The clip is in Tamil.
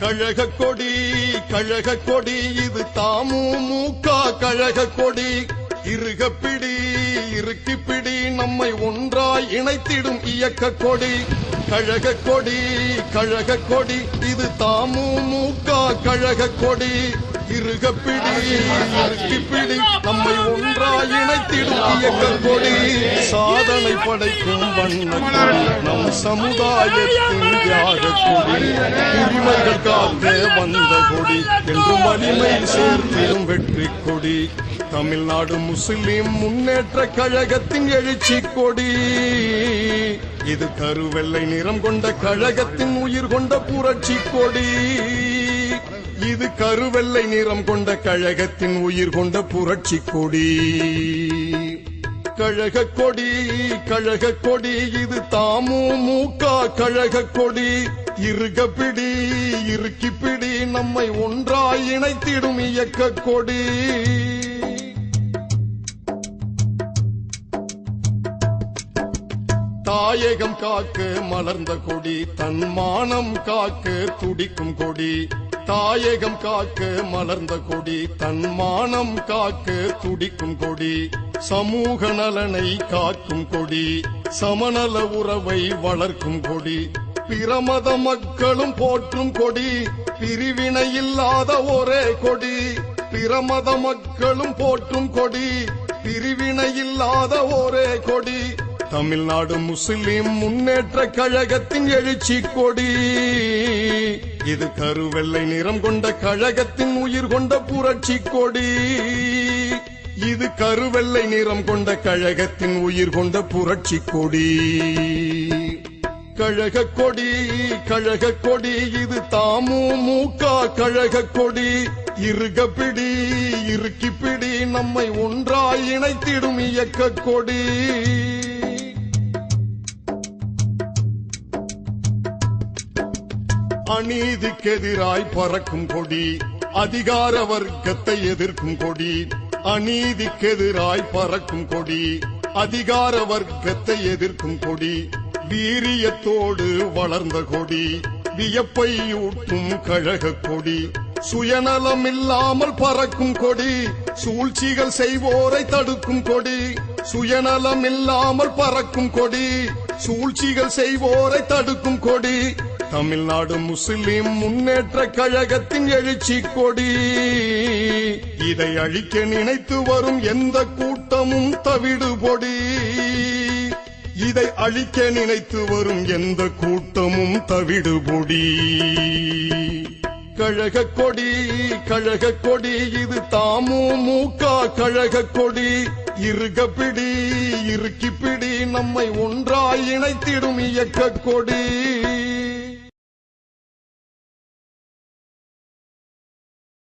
கழக கொடி கழக கொடி இது தாமு மூக்கா. கழக கொடி இருக பிடி இறுக்கி பிடி நம்மை ஒன்றாய் இணைத்திடும் இயக்க கொடி. கழக கொடி கழக கொடி இது தாமு மூக்கா. கழக கொடி இருக பிடி இறுக்கி பிடி. நம்மை ஒன்றாய் கொடி சாதனை படைக்கும் வண்ணம் நம் சமுதாயத்தின் தியாக கொடி உரிமைகள் காக்க வந்த கொடி. என்றும் வலிமை சேர்த்திடும் வெற்றி கொடி தமிழ்நாடு முஸ்லிம் முன்னேற்ற கழகத்தின் எழுச்சி கொடி. இது கருவெள்ளை நிறம் கொண்ட கழகத்தின் உயிர் கொண்ட புரட்சி கொடி. கருவெள்ளை நிறம் கொண்ட கழகத்தின் உயிர் கொண்ட புரட்சி கொடி. கழக கொடி கழக கொடி இது தாமு மூக்கா கழக கொடி. இருக பிடி இறுக்கி பிடி நம்மை ஒன்றாய் இணைத்திடும் இயக்க கொடி. தாயகம் காக்க மலர்ந்த கொடி தன்மானம் காக்க துடிக்கும் கொடி. தாயகம் காக்க மலர்ந்த கொடி தன்மானம் காக்க துடிக்கும் கொடி சமூக நலனை காக்கும் கொடி சமநல உறவை வளர்க்கும் கொடி பிரமத மக்களும் போற்றும் கொடி பிரிவினை இல்லாத ஒரே கொடி பிரமத மக்களும் போற்றும் கொடி பிரிவினை இல்லாத ஒரே கொடி தமிழ்நாடு முஸ்லிம் முன்னேற்ற கழகத்தின் எழுச்சி கொடி. இது கருவெள்ளை நிறம் கொண்ட கழகத்தின் உயிர் கொண்ட புரட்சி கொடி. இது கருவெள்ளை நிறம் கொண்ட கழகத்தின் உயிர் கொண்ட புரட்சி கொடி. கழக கொடி கழக கொடி இது தாமு மூக்கா கழக கொடி. இருக பிடி இறுக்கி பிடி நம்மை ஒன்றாய் இணைத்திடும் இயக்க கொடி. அநீதிக்கெதிராய் பறக்கும் கொடி அதிகார வர்க்கத்தை எதிர்க்கும் கொடி அநீதிக்கெதிராய் பறக்கும் கொடி அதிகார வர்க்கத்தை எதிர்க்கும் கொடி வீரியத்தோடு வளர்ந்த கொடி வியப்பை ஊட்டும் கழக கொடி சுயநலம் இல்லாமல் பறக்கும் கொடி சூழ்ச்சிகள் செய்வோரை தடுக்கும் கொடி சுயநலம் இல்லாமல் பறக்கும் கொடி சூழ்ச்சிகள் செய்வோரை தடுக்கும் கொடி தமிழ்நாடு முஸ்லிம் முன்னேற்ற கழகத்தின் எழுச்சி கொடி. இதை அழிக்க நினைத்து வரும் எந்த கூட்டமும் தவிடு பொடி. இதை அழிக்க நினைத்து வரும் எந்த கூட்டமும் தவிடு பொடி. கழக கொடி கழக கொடி இது தாமு மூக்கா கழக கொடி. இருக பிடி இறுக்கி பிடி நம்மை ஒன்றாய் இணைத்திடும் இயக்க கொடி.